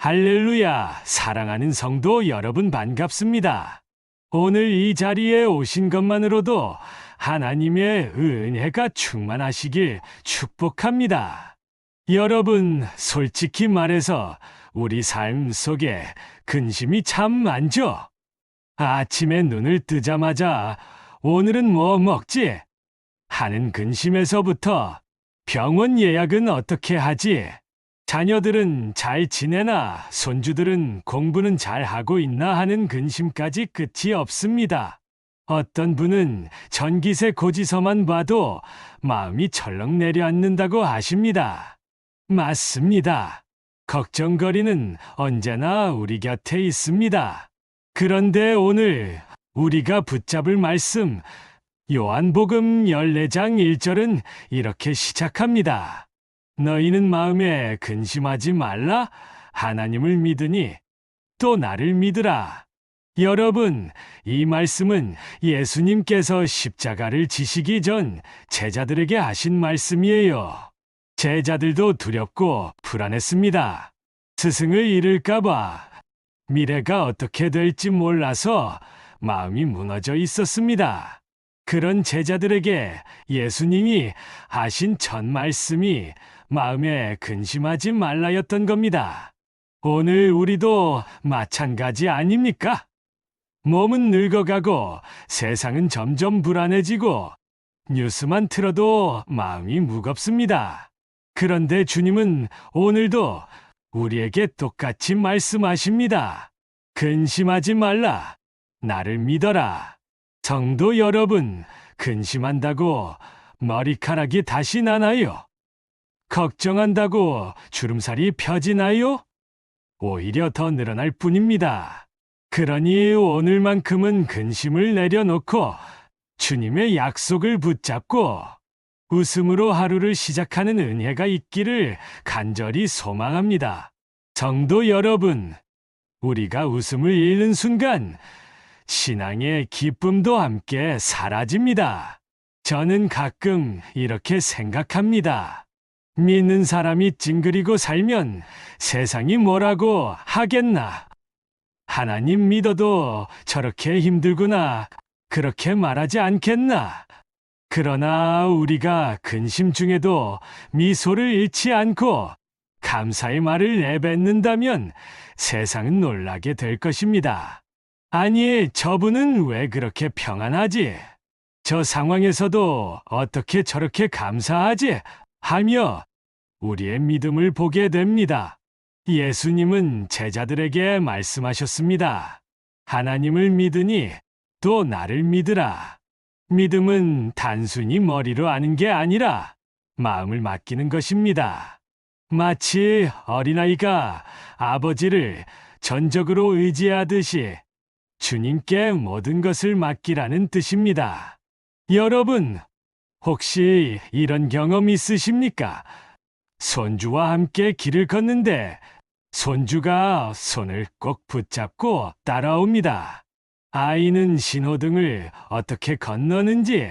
할렐루야, 사랑하는 성도 여러분 반갑습니다. 오늘 이 자리에 오신 것만으로도 하나님의 은혜가 충만하시길 축복합니다. 여러분, 솔직히 말해서 우리 삶 속에 근심이 참 많죠? 아침에 눈을 뜨자마자 오늘은 뭐 먹지? 하는 근심에서부터 병원 예약은 어떻게 하지? 자녀들은 잘 지내나 손주들은 공부는 잘 하고 있나 하는 근심까지 끝이 없습니다. 어떤 분은 전기세 고지서만 봐도 마음이 철렁 내려앉는다고 하십니다. 맞습니다. 걱정거리는 언제나 우리 곁에 있습니다. 그런데 오늘 우리가 붙잡을 말씀 요한복음 14장 1절은 이렇게 시작합니다. 너희는 마음에 근심하지 말라 하나님을 믿으니 또 나를 믿으라. 여러분, 이 말씀은 예수님께서 십자가를 지시기 전 제자들에게 하신 말씀이에요. 제자들도 두렵고 불안했습니다. 스승을 잃을까봐 미래가 어떻게 될지 몰라서 마음이 무너져 있었습니다. 그런 제자들에게 예수님이 하신 첫 말씀이 마음에 근심하지 말라였던 겁니다. 오늘 우리도 마찬가지 아닙니까? 몸은 늙어가고 세상은 점점 불안해지고 뉴스만 틀어도 마음이 무겁습니다. 그런데 주님은 오늘도 우리에게 똑같이 말씀하십니다. 근심하지 말라. 나를 믿어라. 성도 여러분, 근심한다고 머리카락이 다시 나나요? 걱정한다고 주름살이 펴지나요? 오히려 더 늘어날 뿐입니다. 그러니 오늘만큼은 근심을 내려놓고 주님의 약속을 붙잡고 웃음으로 하루를 시작하는 은혜가 있기를 간절히 소망합니다. 성도 여러분, 우리가 웃음을 잃는 순간 신앙의 기쁨도 함께 사라집니다. 저는 가끔 이렇게 생각합니다. 믿는 사람이 찡그리고 살면 세상이 뭐라고 하겠나? 하나님 믿어도 저렇게 힘들구나. 그렇게 말하지 않겠나? 그러나 우리가 근심 중에도 미소를 잃지 않고 감사의 말을 내뱉는다면 세상은 놀라게 될 것입니다. 아니, 저분은 왜 그렇게 평안하지? 저 상황에서도 어떻게 저렇게 감사하지? 하며 우리의 믿음을 보게 됩니다. 예수님은 제자들에게 말씀하셨습니다. 하나님을 믿으니 또 나를 믿으라. 믿음은 단순히 머리로 아는 게 아니라 마음을 맡기는 것입니다. 마치 어린아이가 아버지를 전적으로 의지하듯이 주님께 모든 것을 맡기라는 뜻입니다. 여러분, 혹시 이런 경험 있으십니까? 손주와 함께 길을 걷는데 손주가 손을 꼭 붙잡고 따라옵니다. 아이는 신호등을 어떻게 건너는지,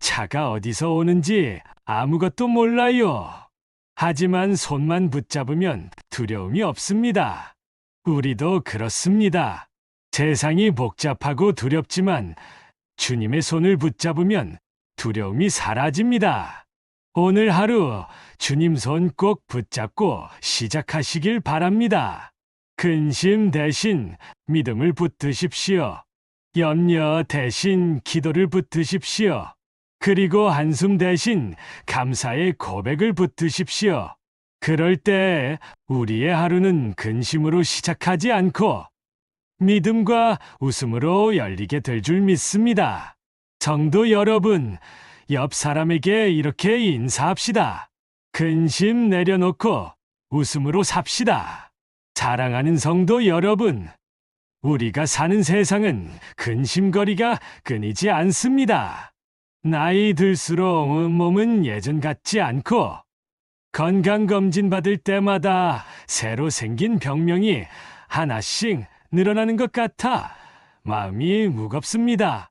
차가 어디서 오는지 아무것도 몰라요. 하지만 손만 붙잡으면 두려움이 없습니다. 우리도 그렇습니다. 세상이 복잡하고 두렵지만 주님의 손을 붙잡으면 두려움이 사라집니다. 오늘 하루 주님 손 꼭 붙잡고 시작하시길 바랍니다. 근심 대신 믿음을 붙드십시오. 염려 대신 기도를 붙드십시오. 그리고 한숨 대신 감사의 고백을 붙드십시오. 그럴 때 우리의 하루는 근심으로 시작하지 않고 믿음과 웃음으로 열리게 될 줄 믿습니다. 성도 여러분, 옆 사람에게 이렇게 인사합시다. 근심 내려놓고 웃음으로 삽시다. 사랑하는 성도 여러분, 우리가 사는 세상은 근심거리가 끊이지 않습니다. 나이 들수록 몸은 예전 같지 않고 건강검진 받을 때마다 새로 생긴 병명이 하나씩 늘어나는 것 같아 마음이 무겁습니다.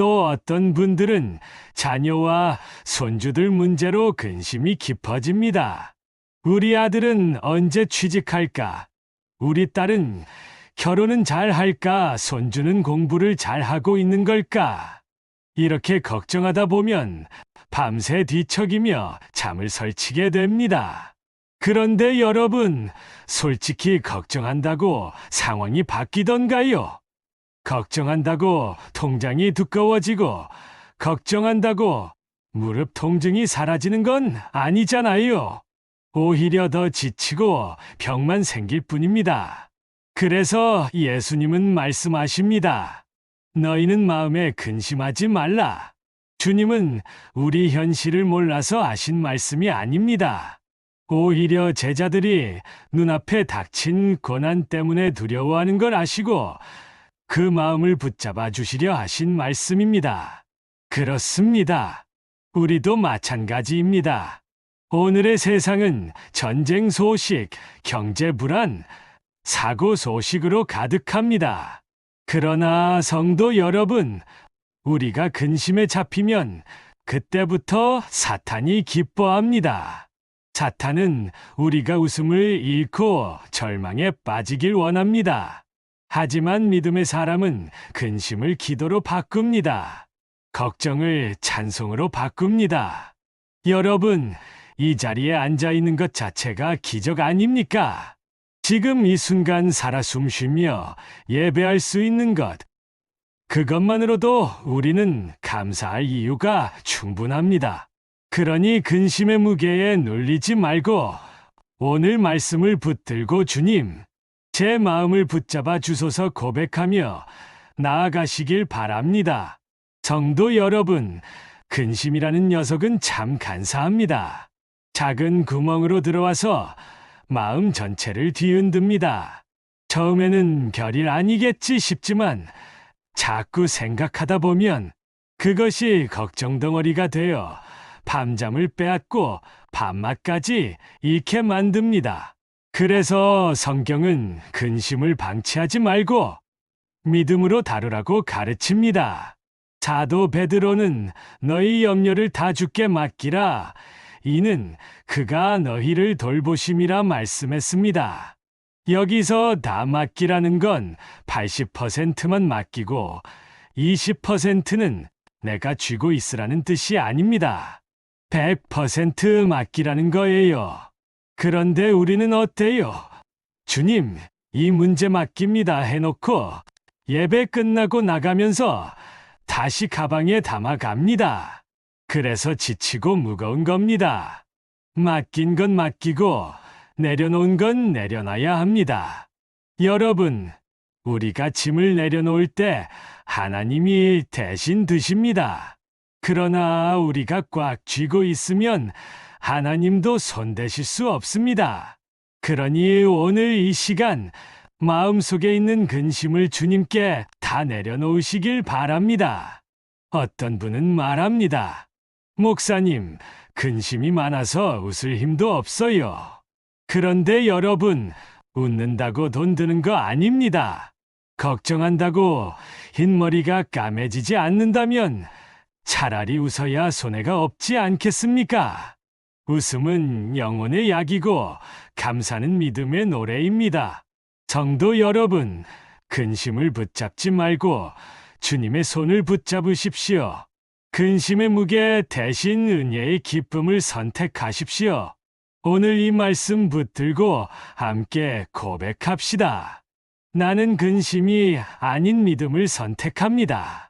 또 어떤 분들은 자녀와 손주들 문제로 근심이 깊어집니다. 우리 아들은 언제 취직할까? 우리 딸은 결혼은 잘 할까, 손주는 공부를 잘 하고 있는 걸까? 이렇게 걱정하다 보면 밤새 뒤척이며 잠을 설치게 됩니다. 그런데 여러분, 솔직히 걱정한다고 상황이 바뀌던가요? 걱정한다고 통장이 두꺼워지고, 걱정한다고 무릎 통증이 사라지는 건 아니잖아요. 오히려 더 지치고 병만 생길 뿐입니다. 그래서 예수님은 말씀하십니다. 너희는 마음에 근심하지 말라. 주님은 우리 현실을 몰라서 하신 말씀이 아닙니다. 오히려 제자들이 눈앞에 닥친 고난 때문에 두려워하는 걸 아시고 그 마음을 붙잡아 주시려 하신 말씀입니다. 그렇습니다. 우리도 마찬가지입니다. 오늘의 세상은 전쟁 소식, 경제 불안, 사고 소식으로 가득합니다. 그러나 성도 여러분, 우리가 근심에 잡히면 그때부터 사탄이 기뻐합니다. 사탄은 우리가 웃음을 잃고 절망에 빠지길 원합니다. 하지만 믿음의 사람은 근심을 기도로 바꿉니다. 걱정을 찬송으로 바꿉니다. 여러분, 이 자리에 앉아 있는 것 자체가 기적 아닙니까? 지금 이 순간 살아 숨 쉬며 예배할 수 있는 것. 그것만으로도 우리는 감사할 이유가 충분합니다. 그러니 근심의 무게에 눌리지 말고 오늘 말씀을 붙들고 주님, 제 마음을 붙잡아 주소서 고백하며 나아가시길 바랍니다. 성도 여러분, 근심이라는 녀석은 참 간사합니다. 작은 구멍으로 들어와서 마음 전체를 뒤흔듭니다. 처음에는 별일 아니겠지 싶지만 자꾸 생각하다 보면 그것이 걱정 덩어리가 되어 밤잠을 빼앗고 밤맛까지 잃게 만듭니다. 그래서 성경은 근심을 방치하지 말고 믿음으로 다루라고 가르칩니다. 사도 베드로는 너희 염려를 다 주께 맡기라. 이는 그가 너희를 돌보심이라 말씀했습니다. 여기서 다 맡기라는 건 80%만 맡기고 20%는 내가 쥐고 있으라는 뜻이 아닙니다. 100% 맡기라는 거예요. 그런데 우리는 어때요? 주님, 이 문제 맡깁니다 해놓고 예배 끝나고 나가면서 다시 가방에 담아갑니다. 그래서 지치고 무거운 겁니다. 맡긴 건 맡기고 내려놓은 건 내려놔야 합니다. 여러분, 우리가 짐을 내려놓을 때 하나님이 대신 드십니다. 그러나 우리가 꽉 쥐고 있으면 하나님도 손대실 수 없습니다. 그러니 오늘 이 시간 마음속에 있는 근심을 주님께 다 내려놓으시길 바랍니다. 어떤 분은 말합니다. 목사님, 근심이 많아서 웃을 힘도 없어요. 그런데 여러분, 웃는다고 돈 드는 거 아닙니다. 걱정한다고 흰머리가 까매지지 않는다면 차라리 웃어야 손해가 없지 않겠습니까? 웃음은 영혼의 약이고 감사는 믿음의 노래입니다. 성도 여러분, 근심을 붙잡지 말고 주님의 손을 붙잡으십시오. 근심의 무게 대신 은혜의 기쁨을 선택하십시오. 오늘 이 말씀 붙들고 함께 고백합시다. 나는 근심이 아닌 믿음을 선택합니다.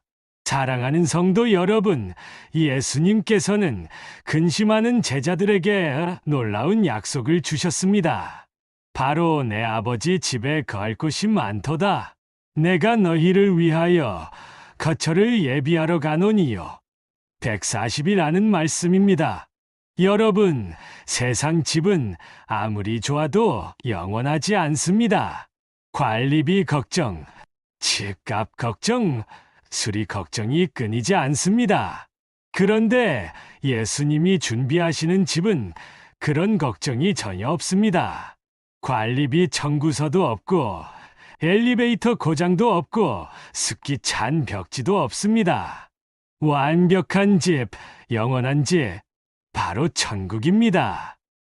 사랑하는 성도 여러분, 예수님께서는 근심하는 제자들에게 놀라운 약속을 주셨습니다. 바로 내 아버지 집에 거할 곳이 많도다. 내가 너희를 위하여 거처를 예비하러 가노니요. 140이라는 말씀입니다. 여러분, 세상 집은 아무리 좋아도 영원하지 않습니다. 관리비 걱정, 집값 걱정, 수리 걱정이 끊이지 않습니다. 그런데 예수님이 준비하시는 집은 그런 걱정이 전혀 없습니다. 관리비 청구서도 없고, 엘리베이터 고장도 없고, 습기 찬 벽지도 없습니다. 완벽한 집, 영원한 집, 바로 천국입니다.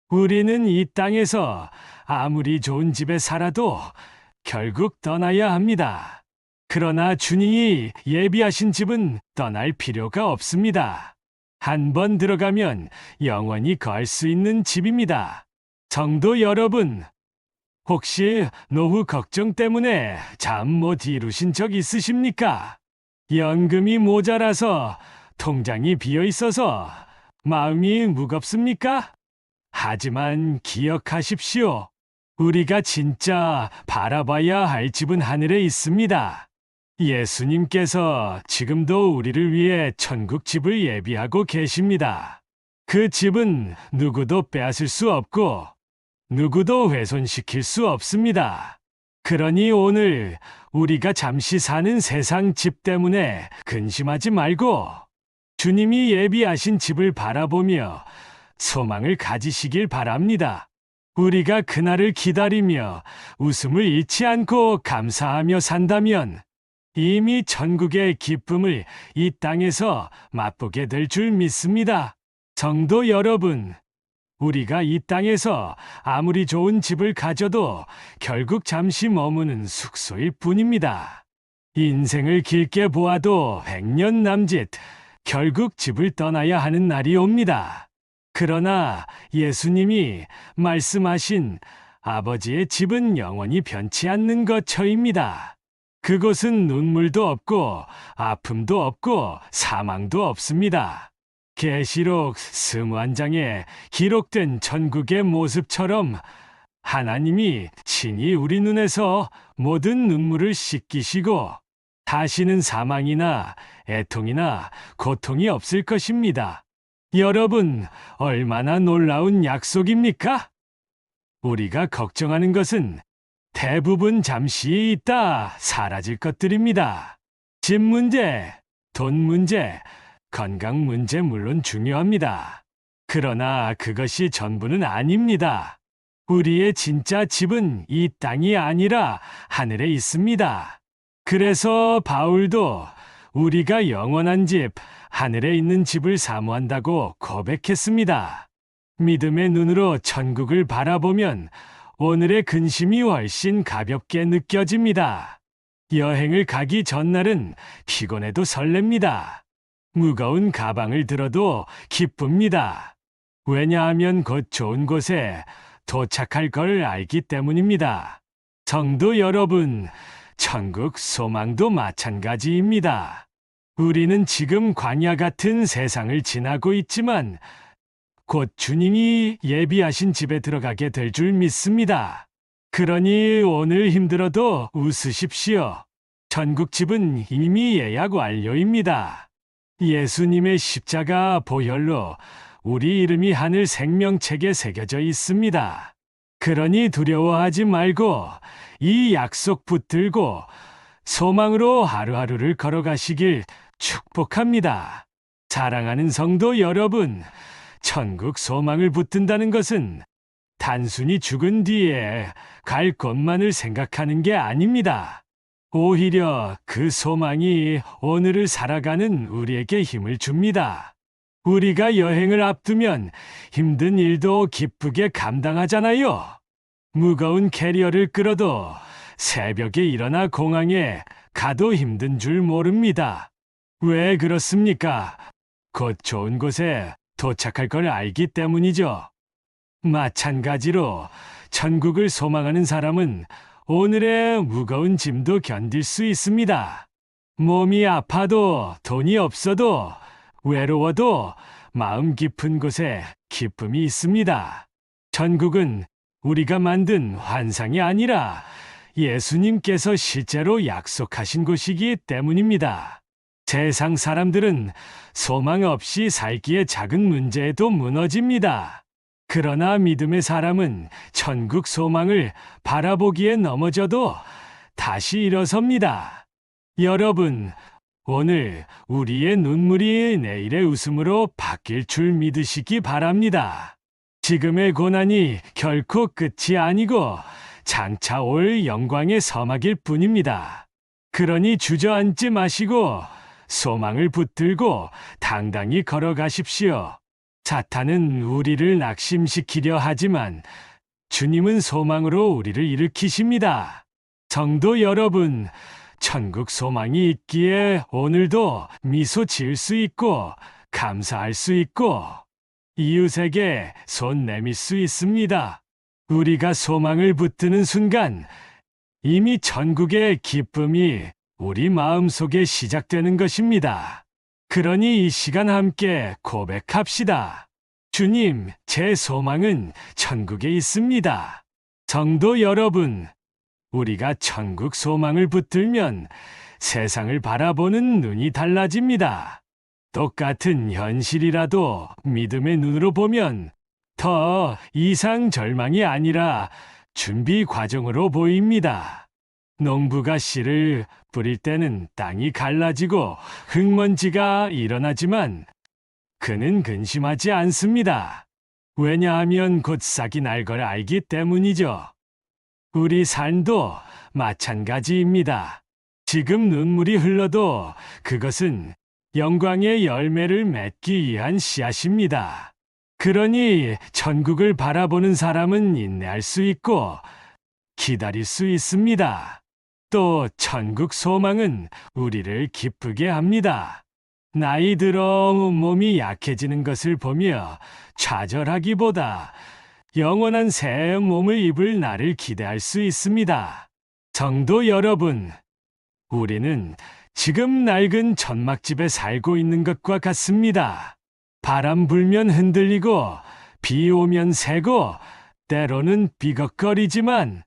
우리는 이 땅에서 아무리 좋은 집에 살아도 결국 떠나야 합니다. 그러나 주님이 예비하신 집은 떠날 필요가 없습니다. 한 번 들어가면 영원히 거할 수 있는 집입니다. 성도 여러분, 혹시 노후 걱정 때문에 잠 못 이루신 적 있으십니까? 연금이 모자라서 통장이 비어 있어서 마음이 무겁습니까? 하지만 기억하십시오. 우리가 진짜 바라봐야 할 집은 하늘에 있습니다. 예수님께서 지금도 우리를 위해 천국 집을 예비하고 계십니다. 그 집은 누구도 빼앗을 수 없고 누구도 훼손시킬 수 없습니다. 그러니 오늘 우리가 잠시 사는 세상 집 때문에 근심하지 말고 주님이 예비하신 집을 바라보며 소망을 가지시길 바랍니다. 우리가 그날을 기다리며 웃음을 잃지 않고 감사하며 산다면 이미 천국의 기쁨을 이 땅에서 맛보게 될 줄 믿습니다. 성도 여러분, 우리가 이 땅에서 아무리 좋은 집을 가져도 결국 잠시 머무는 숙소일 뿐입니다. 인생을 길게 보아도 백년 남짓, 결국 집을 떠나야 하는 날이 옵니다. 그러나 예수님이 말씀하신 아버지의 집은 영원히 변치 않는 것처입니다. 그곳은 눈물도 없고 아픔도 없고 사망도 없습니다. 계시록 스무한 장에 기록된 천국의 모습처럼 하나님이 친히 우리 눈에서 모든 눈물을 씻기시고 다시는 사망이나 애통이나 고통이 없을 것입니다. 여러분, 얼마나 놀라운 약속입니까? 우리가 걱정하는 것은 대부분 잠시 있다 사라질 것들입니다. 집 문제, 돈 문제, 건강 문제 물론 중요합니다. 그러나 그것이 전부는 아닙니다. 우리의 진짜 집은 이 땅이 아니라 하늘에 있습니다. 그래서 바울도 우리가 영원한 집, 하늘에 있는 집을 사모한다고 고백했습니다. 믿음의 눈으로 천국을 바라보면 오늘의 근심이 훨씬 가볍게 느껴집니다. 여행을 가기 전날은 피곤해도 설렙니다. 무거운 가방을 들어도 기쁩니다. 왜냐하면 곧 좋은 곳에 도착할 걸 알기 때문입니다. 성도 여러분, 천국 소망도 마찬가지입니다. 우리는 지금 광야 같은 세상을 지나고 있지만 곧 주님이 예비하신 집에 들어가게 될 줄 믿습니다. 그러니 오늘 힘들어도 웃으십시오. 천국 집은 이미 예약 완료입니다. 예수님의 십자가 보혈로 우리 이름이 하늘 생명책에 새겨져 있습니다. 그러니 두려워하지 말고 이 약속 붙들고 소망으로 하루하루를 걸어가시길 축복합니다. 사랑하는 성도 여러분, 천국 소망을 붙든다는 것은 단순히 죽은 뒤에 갈 곳만을 생각하는 게 아닙니다. 오히려 그 소망이 오늘을 살아가는 우리에게 힘을 줍니다. 우리가 여행을 앞두면 힘든 일도 기쁘게 감당하잖아요. 무거운 캐리어를 끌어도 새벽에 일어나 공항에 가도 힘든 줄 모릅니다. 왜 그렇습니까? 곧 좋은 곳에 도착할 걸 알기 때문이죠. 마찬가지로 천국을 소망하는 사람은 오늘의 무거운 짐도 견딜 수 있습니다. 몸이 아파도 돈이 없어도 외로워도 마음 깊은 곳에 기쁨이 있습니다. 천국은 우리가 만든 환상이 아니라 예수님께서 실제로 약속하신 곳이기 때문입니다. 세상 사람들은 소망 없이 살기에 작은 문제에도 무너집니다. 그러나 믿음의 사람은 천국 소망을 바라보기에 넘어져도 다시 일어섭니다. 여러분, 오늘 우리의 눈물이 내일의 웃음으로 바뀔 줄 믿으시기 바랍니다. 지금의 고난이 결코 끝이 아니고 장차 올 영광의 서막일 뿐입니다. 그러니 주저앉지 마시고 소망을 붙들고 당당히 걸어가십시오. 사탄은 우리를 낙심시키려 하지만 주님은 소망으로 우리를 일으키십니다. 성도 여러분, 천국 소망이 있기에 오늘도 미소 지을 수 있고 감사할 수 있고 이웃에게 손 내밀 수 있습니다. 우리가 소망을 붙드는 순간 이미 천국의 기쁨이 우리 마음 속에 시작되는 것입니다. 그러니 이 시간 함께 고백합시다. 주님, 제 소망은 천국에 있습니다. 성도 여러분, 우리가 천국 소망을 붙들면 세상을 바라보는 눈이 달라집니다. 똑같은 현실이라도 믿음의 눈으로 보면 더 이상 절망이 아니라 준비 과정으로 보입니다. 농부가 씨를 뿌릴 때는 땅이 갈라지고 흙먼지가 일어나지만 그는 근심하지 않습니다. 왜냐하면 곧 싹이 날 걸 알기 때문이죠. 우리 삶도 마찬가지입니다. 지금 눈물이 흘러도 그것은 영광의 열매를 맺기 위한 씨앗입니다. 그러니 천국을 바라보는 사람은 인내할 수 있고 기다릴 수 있습니다. 또 천국 소망은 우리를 기쁘게 합니다. 나이 들어 몸이 약해지는 것을 보며 좌절하기보다 영원한 새 몸을 입을 날을 기대할 수 있습니다. 성도 여러분, 우리는 지금 낡은 천막집에 살고 있는 것과 같습니다. 바람 불면 흔들리고 비 오면 새고 때로는 비걱거리지만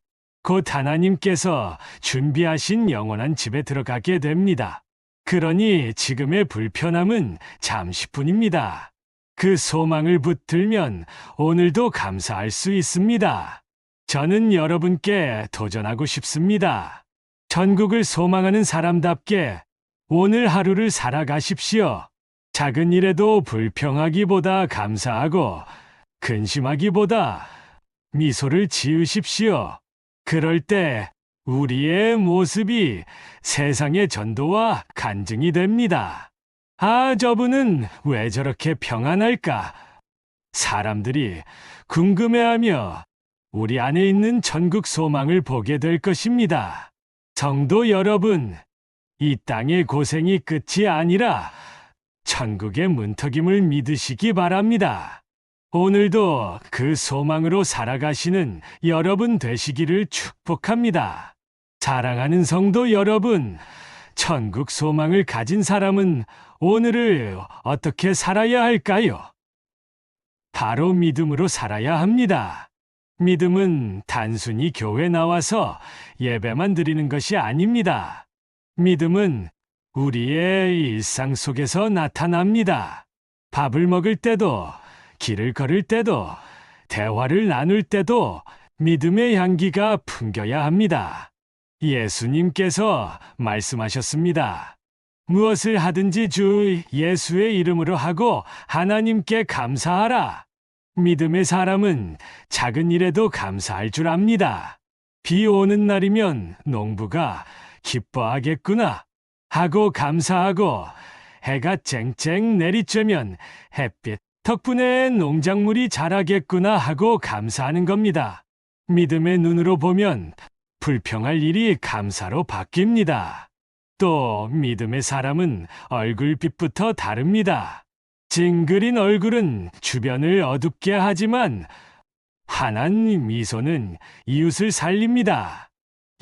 곧 하나님께서 준비하신 영원한 집에 들어가게 됩니다. 그러니 지금의 불편함은 잠시뿐입니다. 그 소망을 붙들면 오늘도 감사할 수 있습니다. 저는 여러분께 도전하고 싶습니다. 전국을 소망하는 사람답게 오늘 하루를 살아가십시오. 작은 일에도 불평하기보다 감사하고 근심하기보다 미소를 지으십시오. 그럴 때 우리의 모습이 세상의 전도와 간증이 됩니다. 아, 저분은 왜 저렇게 평안할까? 사람들이 궁금해하며 우리 안에 있는 천국 소망을 보게 될 것입니다. 성도 여러분, 이 땅의 고생이 끝이 아니라 천국의 문턱임을 믿으시기 바랍니다. 오늘도 그 소망으로 살아가시는 여러분 되시기를 축복합니다. 사랑하는 성도 여러분, 천국 소망을 가진 사람은 오늘을 어떻게 살아야 할까요? 바로 믿음으로 살아야 합니다. 믿음은 단순히 교회 나와서 예배만 드리는 것이 아닙니다. 믿음은 우리의 일상 속에서 나타납니다. 밥을 먹을 때도, 길을 걸을 때도, 대화를 나눌 때도 믿음의 향기가 풍겨야 합니다. 예수님께서 말씀하셨습니다. 무엇을 하든지 주 예수의 이름으로 하고 하나님께 감사하라. 믿음의 사람은 작은 일에도 감사할 줄 압니다. 비 오는 날이면 농부가 기뻐하겠구나 하고 감사하고 해가 쨍쨍 내리쬐면 햇빛 덕분에 농작물이 자라겠구나 하고 감사하는 겁니다. 믿음의 눈으로 보면 불평할 일이 감사로 바뀝니다. 또 믿음의 사람은 얼굴빛부터 다릅니다. 징그린 얼굴은 주변을 어둡게 하지만 환한 미소는 이웃을 살립니다.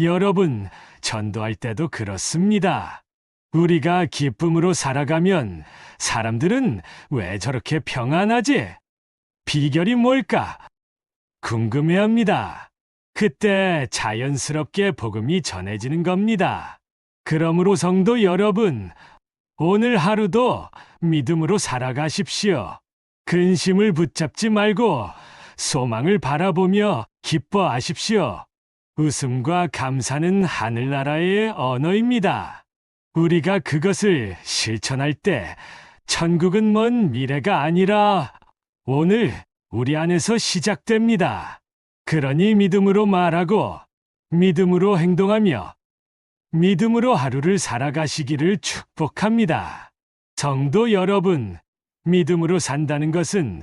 여러분, 전도할 때도 그렇습니다. 우리가 기쁨으로 살아가면 사람들은 왜 저렇게 평안하지? 비결이 뭘까? 궁금해 합니다. 그때 자연스럽게 복음이 전해지는 겁니다. 그러므로 성도 여러분, 오늘 하루도 믿음으로 살아가십시오. 근심을 붙잡지 말고 소망을 바라보며 기뻐하십시오. 웃음과 감사는 하늘나라의 언어입니다. 우리가 그것을 실천할 때 천국은 먼 미래가 아니라 오늘 우리 안에서 시작됩니다. 그러니 믿음으로 말하고 믿음으로 행동하며 믿음으로 하루를 살아가시기를 축복합니다. 성도 여러분, 믿음으로 산다는 것은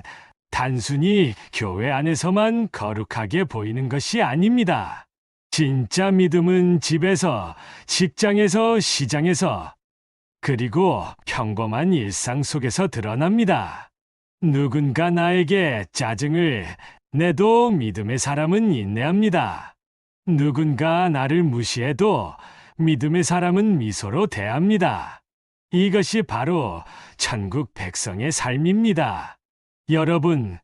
단순히 교회 안에서만 거룩하게 보이는 것이 아닙니다. 진짜 믿음은 집에서, 직장에서, 시장에서, 그리고 평범한 일상 속에서 드러납니다. 누군가 나에게 짜증을 내도 믿음의 사람은 인내합니다. 누군가 나를 무시해도 믿음의 사람은 미소로 대합니다. 이것이 바로 천국 백성의 삶입니다. 여러분,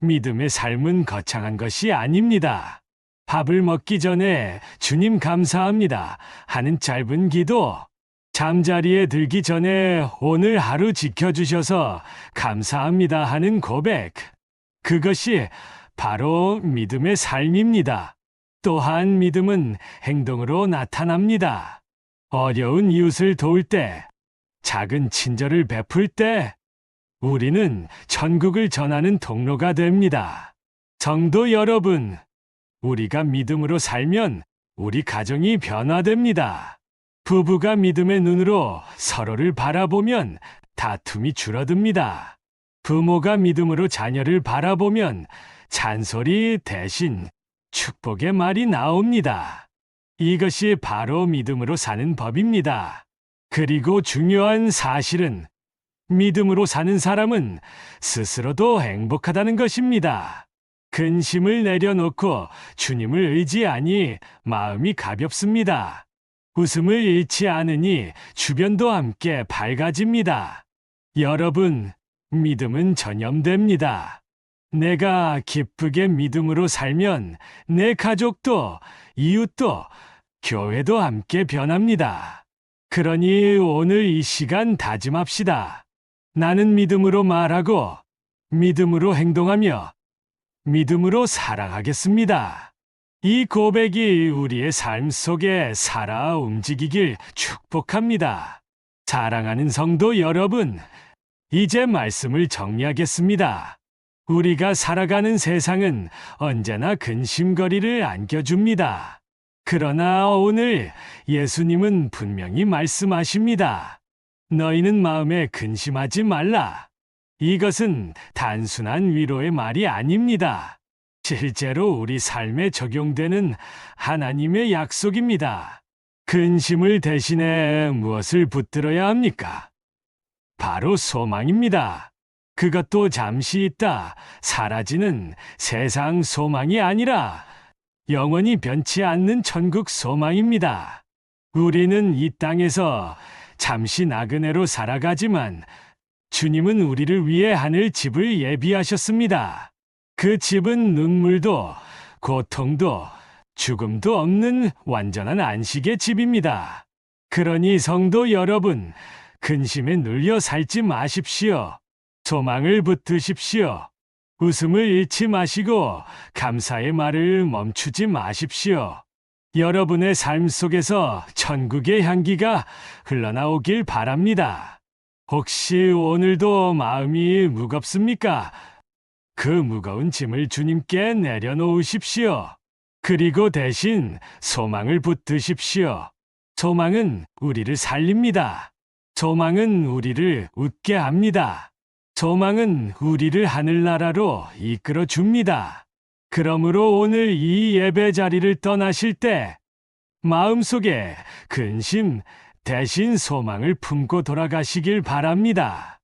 믿음의 삶은 거창한 것이 아닙니다. 밥을 먹기 전에 주님 감사합니다 하는 짧은 기도, 잠자리에 들기 전에 오늘 하루 지켜주셔서 감사합니다 하는 고백, 그것이 바로 믿음의 삶입니다. 또한 믿음은 행동으로 나타납니다. 어려운 이웃을 도울 때, 작은 친절을 베풀 때, 우리는 천국을 전하는 통로가 됩니다. 성도 여러분, 우리가 믿음으로 살면 우리 가정이 변화됩니다. 부부가 믿음의 눈으로 서로를 바라보면 다툼이 줄어듭니다. 부모가 믿음으로 자녀를 바라보면 잔소리 대신 축복의 말이 나옵니다. 이것이 바로 믿음으로 사는 법입니다. 그리고 중요한 사실은 믿음으로 사는 사람은 스스로도 행복하다는 것입니다. 근심을 내려놓고 주님을 의지하니 마음이 가볍습니다. 웃음을 잃지 않으니 주변도 함께 밝아집니다. 여러분, 믿음은 전염됩니다. 내가 기쁘게 믿음으로 살면 내 가족도, 이웃도, 교회도 함께 변합니다. 그러니 오늘 이 시간 다짐합시다. 나는 믿음으로 말하고, 믿음으로 행동하며, 믿음으로 살아가겠습니다. 이 고백이 우리의 삶 속에 살아 움직이길 축복합니다. 사랑하는 성도 여러분, 이제 말씀을 정리하겠습니다. 우리가 살아가는 세상은 언제나 근심거리를 안겨줍니다. 그러나 오늘 예수님은 분명히 말씀하십니다. 너희는 마음에 근심하지 말라. 이것은 단순한 위로의 말이 아닙니다. 실제로 우리 삶에 적용되는 하나님의 약속입니다. 근심을 대신해 무엇을 붙들어야 합니까? 바로 소망입니다. 그것도 잠시 있다 사라지는 세상 소망이 아니라 영원히 변치 않는 천국 소망입니다. 우리는 이 땅에서 잠시 나그네로 살아가지만 주님은 우리를 위해 하늘 집을 예비하셨습니다. 그 집은 눈물도 고통도 죽음도 없는 완전한 안식의 집입니다. 그러니 성도 여러분, 근심에 눌려 살지 마십시오. 소망을 붙드십시오. 웃음을 잃지 마시고 감사의 말을 멈추지 마십시오. 여러분의 삶 속에서 천국의 향기가 흘러나오길 바랍니다. 혹시 오늘도 마음이 무겁습니까? 그 무거운 짐을 주님께 내려놓으십시오. 그리고 대신 소망을 붙드십시오. 소망은 우리를 살립니다. 소망은 우리를 웃게 합니다. 소망은 우리를 하늘나라로 이끌어 줍니다. 그러므로 오늘 이 예배 자리를 떠나실 때 마음속에 근심 대신 소망을 품고 돌아가시길 바랍니다.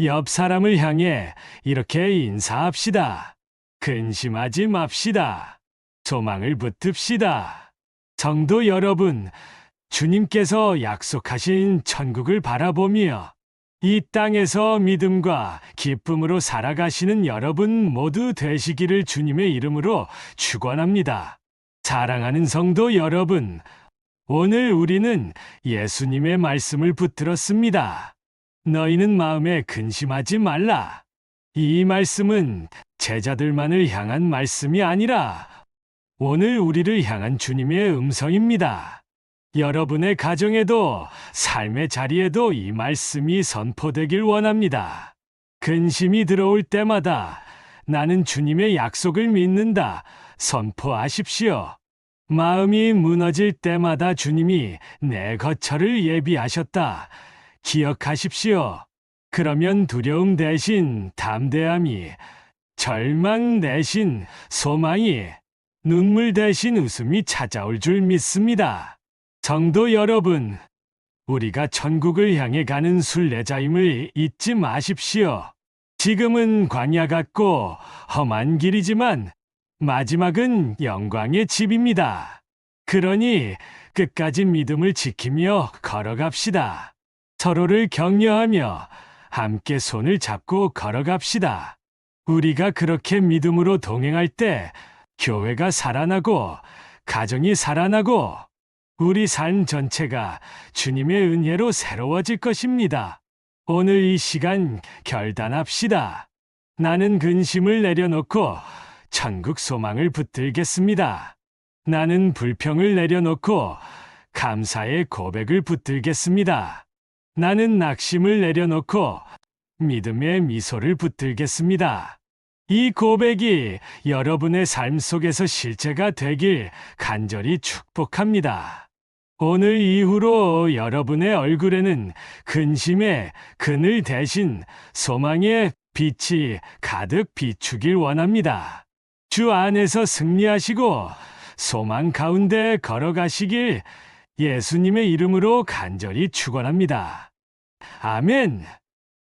옆 사람을 향해 이렇게 인사합시다. 근심하지 맙시다. 소망을 붙듭시다. 성도 여러분, 주님께서 약속하신 천국을 바라보며 이 땅에서 믿음과 기쁨으로 살아가시는 여러분 모두 되시기를 주님의 이름으로 축원합니다. 사랑하는 성도 여러분, 오늘 우리는 예수님의 말씀을 붙들었습니다. 너희는 마음에 근심하지 말라. 이 말씀은 제자들만을 향한 말씀이 아니라 오늘 우리를 향한 주님의 음성입니다. 여러분의 가정에도 삶의 자리에도 이 말씀이 선포되길 원합니다. 근심이 들어올 때마다 나는 주님의 약속을 믿는다. 선포하십시오. 마음이 무너질 때마다 주님이 내 거처를 예비하셨다. 기억하십시오. 그러면 두려움 대신 담대함이 절망 대신 소망이, 눈물 대신 웃음이 찾아올 줄 믿습니다. 성도 여러분, 우리가 천국을 향해 가는 순례자임을 잊지 마십시오. 지금은 광야 같고 험한 길이지만 마지막은 영광의 집입니다. 그러니 끝까지 믿음을 지키며 걸어갑시다. 서로를 격려하며 함께 손을 잡고 걸어갑시다. 우리가 그렇게 믿음으로 동행할 때 교회가 살아나고 가정이 살아나고 우리 삶 전체가 주님의 은혜로 새로워질 것입니다. 오늘 이 시간 결단합시다. 나는 근심을 내려놓고 천국 소망을 붙들겠습니다. 나는 불평을 내려놓고 감사의 고백을 붙들겠습니다. 나는 낙심을 내려놓고 믿음의 미소를 붙들겠습니다. 이 고백이 여러분의 삶 속에서 실제가 되길 간절히 축복합니다. 오늘 이후로 여러분의 얼굴에는 근심의 그늘 대신 소망의 빛이 가득 비추길 원합니다. 주 안에서 승리하시고 소망 가운데 걸어가시길 예수님의 이름으로 간절히 축원합니다. 아멘.